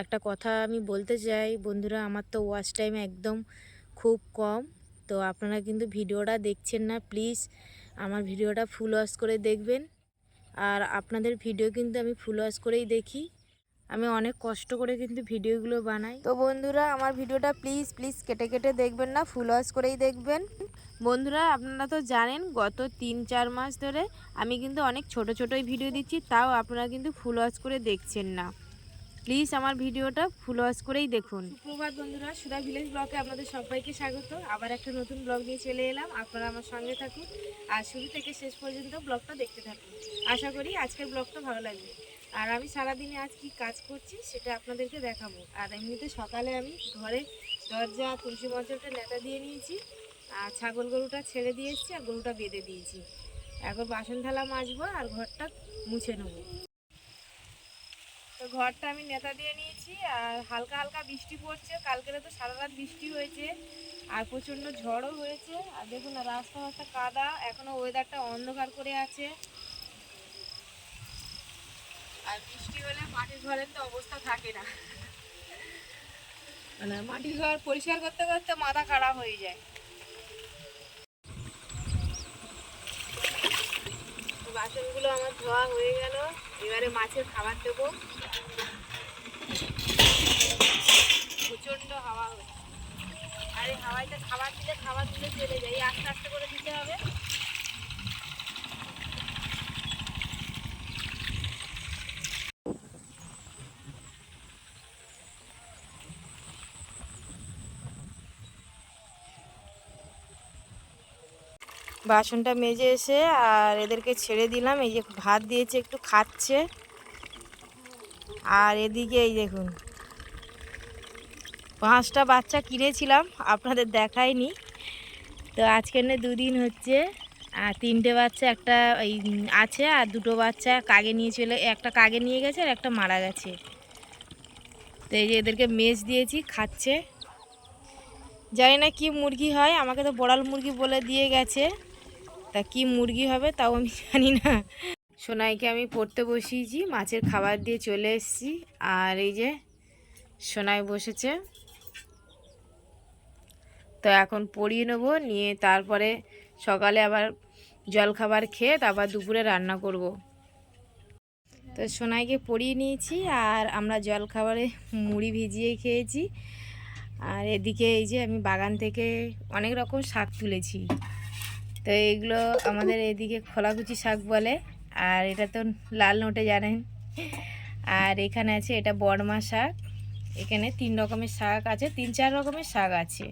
একটা কথা আমি বলতে চাই, বন্ধুরা আমার তো ওয়াচ টাইম একদম খুব কম। তো আপনারা কিন্তু ভিডিওটা দেখছেন না প্লিজ আমার ভিডিওটা ফুল ওয়াচ করে দেখবেন। আর আপনাদের ভিডিও কিন্তু আমি ফুল ওয়াচ করেই দেখি। আমি অনেক কষ্ট করে কিন্তু ভিডিওগুলো বানাই। তো বন্ধুরা আমার ভিডিওটা প্লিজ প্লিজ কেটে কেটে দেখবেন না ফুল ওয়াচ করেই দেখবেন। বন্ধুরা আপনারা তো জানেন, গত তিন চার মাস ধরে আমি কিন্তু অনেক ছোট ছোটোই ভিডিও দিচ্ছি, তাও আপনারা কিন্তু ফুল ওয়াচ করে দেখছেন না। প্লিজ আমার ভিডিওটা ফুল ওয়াচ করেই দেখুন। সুপ্রভাত বন্ধুরা, সুধা ভিলেজ ব্লগে আপনাদের সবাইকে স্বাগত। আবার একটা নতুন ব্লগ নিয়ে চলে এলাম। আপনারা আমার সঙ্গে থাকুন। আর শুরু থেকে শেষ পর্যন্ত ব্লগটা দেখতে থাকুন। আশা করি আজকের ব্লগটা ভালো লাগবে। আর আমি সারাদিনে আজ কি কাজ করছি সেটা আপনাদেরকে দেখাবো। আর এমনিতে সকালে আমি ঘরে দরজা, তুলসী মঞ্চটা নেতা দিয়ে নিয়েছি। আর ছাগল গরুটা ছেড়ে দিয়ে এসেছি আর গরুটা বেঁধে দিয়েছি। এখন বাসন থালা মাজবো আর ঘরটা মুছে নেব। তো ঘরটা আমি নেতা দিয়ে নিয়েছি আর হালকা হালকা বৃষ্টি পড়ছে। কালকেরে তো সারা রাত বৃষ্টি হয়েছে আর প্রচণ্ড ঝড়ও হয়েছে। আর দেখুন না, রাস্তা রাস্তা কাদা, এখনও ওয়েদারটা অন্ধকার করে আছে। আর বৃষ্টি হলে মাটির ঘরের তো অবস্থা থাকে না। মানে মাটির ঘর পরিষ্কার করতে করতে মাথা খারাপ হয়ে যায়। বাসনগুলো আমার ধোয়া হয়ে গেল। এবারে মাছের খাবার দেবো। প্রচণ্ড হাওয়া হচ্ছে। আর এই হাওয়াইতে খাবার দিলে খাবার দিলে চলে যায়। আস্তে আস্তে করে দিতে হবে। বাসনটা মেজে এসে আর এদেরকে ছেড়ে দিলাম। এই যে ভাত দিয়েছে, একটু খাচ্ছে। আর এদিকে এই দেখুন পাঁচটা বাচ্চা কিনেছিলাম, আপনাদের দেখায়নি তো আজকে না দুদিন হচ্ছে আর তিনটে বাচ্চা, একটা এই আছে আর দুটো বাচ্চা কাগে নিয়ে চলে, একটা কাগে নিয়ে গেছে আর একটা মারা গেছে। তো এই যে এদেরকে মেজ দিয়েছি, খাচ্ছে। জানি না কি মুরগি হয়, আমাকে তো বড়াল মুরগি বলে দিয়ে গেছে। তা কি মুরগি হবে তাও আমি জানি না। সোনাইকে আমি পড়তে বসিয়েছি, মাছের খাবার দিয়ে চলে এসেছি। আর এই যে সোনাই বসেছে। তো এখন পড়িয়ে নেব, নিয়ে তারপরে সকালে আবার জল খাবার খেয়ে তারপর দুপুরে রান্না করব। তো সোনাইকে পড়িয়ে নিয়েছি আর আমরা জল খাবারে মুড়ি ভিজিয়ে খেয়েছি। আর এদিকে এই যে আমি বাগান থেকে অনেক রকম শাক তুলেছি। তো এইগুলো আমাদের এদিকে খোলাকুচি শাক বলে, আর এটা তো লাল নোটে জানেন। আর এখানে আছে এটা বড়মা শাক। এখানে তিন রকমের শাক আছে, তিন চার রকমের শাক আছে।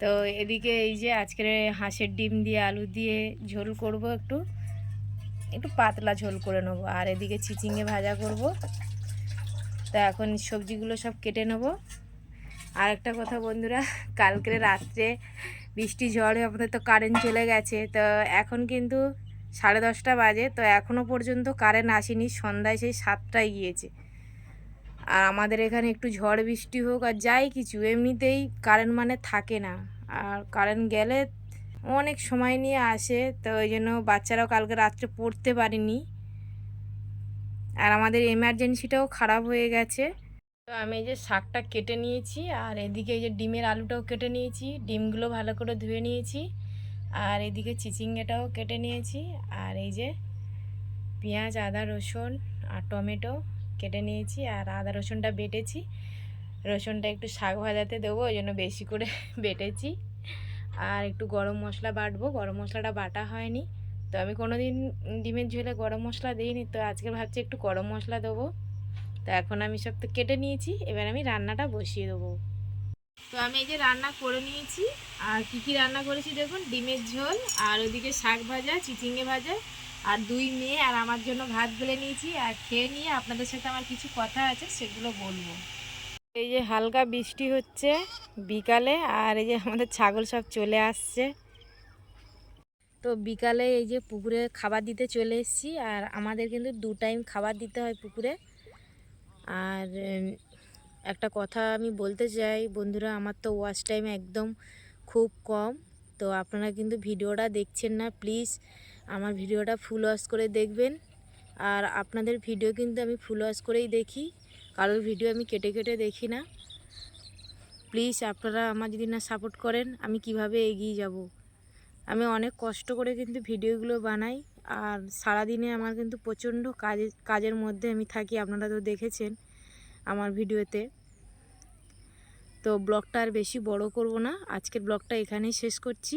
তো এদিকে এই যে আজকের হাঁসের ডিম দিয়ে আলু দিয়ে ঝোল করব একটু। একটু পাতলা ঝোল করে নেব আর এদিকে চিচিঙে ভাজা করব। তো এখন সবজিগুলো সব কেটে নেব। আর একটা কথা বন্ধুরা কালকে রাত্রে বৃষ্টি ঝড়ে আমাদের তো কারেন্ট চলে গেছে। তো এখন কিন্তু সাড়ে দশটা বাজে, তো এখনও পর্যন্ত কারেন্ট আসেনি। সন্ধ্যায় সেই সাতটায় গিয়েছে। আর আমাদের এখানে একটু ঝড় বৃষ্টি হোক আর যাই কিছু, এমনিতেই কারেন্ট মানে থাকে না। আর কারেন্ট গেলে অনেক সময় নিয়ে আসে, তো ওই জন্য বাচ্চারাও কালকে রাত্রে পড়তে পারেনি। আর আমাদের এমার্জেন্সিটাও খারাপ হয়ে গেছে। তো আমি এই যে শাকটা কেটে নিয়েছি, আর এদিকে এই যে ডিমের আলুটাও কেটে নিয়েছি, ডিমগুলো ভালো করে ধুয়ে নিয়েছি, আর এদিকে চিচিঙ্গাটাও কেটে নিয়েছি, আর এই যে পেঁয়াজ, আদা, রসুন আর টমেটো কেটে নিয়েছি আর আদা রসুনটা বেটেছি। রসুনটা একটু শাক ভাজাতে দেবো, ওই জন্য বেশি করে বেটেছি। আর একটু গরম মশলা বাটবো, গরম মশলাটা বাটা হয়নি। তো আমি কোনো দিন ডিমের ঝোলে গরম মশলা দিইনি, তো আজকে ভাবছি একটু গরম মশলা দেবো। তো এখন আমি সব তো কেটে নিয়েছি, এবার আমি রান্নাটা বসিয়ে দেবো। তো আমি এই যে রান্না করে নিয়েছি, আর কি কি রান্না করেছি দেখুন, ডিমের ঝোল আর ওদিকে শাক ভাজা, চিচিঙ্গে ভাজা আর দুই মেয়ে আর আমার জন্য ভাত বেলে নিয়েছি আর খেয়ে নিয়ে আপনাদের সাথে আমার কিছু কথা আছে সেগুলো বলব। এই যে হালকা বৃষ্টি হচ্ছে বিকালে আর এই যে আমাদের ছাগল সব চলে আসছে। তো বিকালে এই যে পুকুরে খাবার দিতে চলে এসেছি আর আমাদের কিন্তু দু টাইম খাবার দিতে হয় পুকুরে। আর একটা কথা আমি বলতে চাই, বন্ধুরা আমার তো ওয়াশ টাইম একদম খুব কম। তো আপনারা কিন্তু ভিডিওটা দেখছেন না প্লিজ আমার ভিডিওটা ফুল ওয়াচ করে দেখবেন। আর আপনাদের ভিডিও কিন্তু আমি ফুল ওয়াচ করেই দেখি। কারোর ভিডিও আমি কেটে কেটে দেখি না। প্লিজ আপনারা আমার যদি না সাপোর্ট করেন, আমি কীভাবে এগিয়ে যাব? আমি অনেক কষ্ট করে কিন্তু ভিডিওগুলো বানাই। আর সারাদিনে আমার কিন্তু প্রচণ্ড কাজের কাজের মধ্যে আমি থাকি। আপনারা তো দেখেছেন আমার ভিডিওতে। তো ব্লগটা আর বেশি বড় করব না। আজকের ব্লগটা এখানেই শেষ করছি।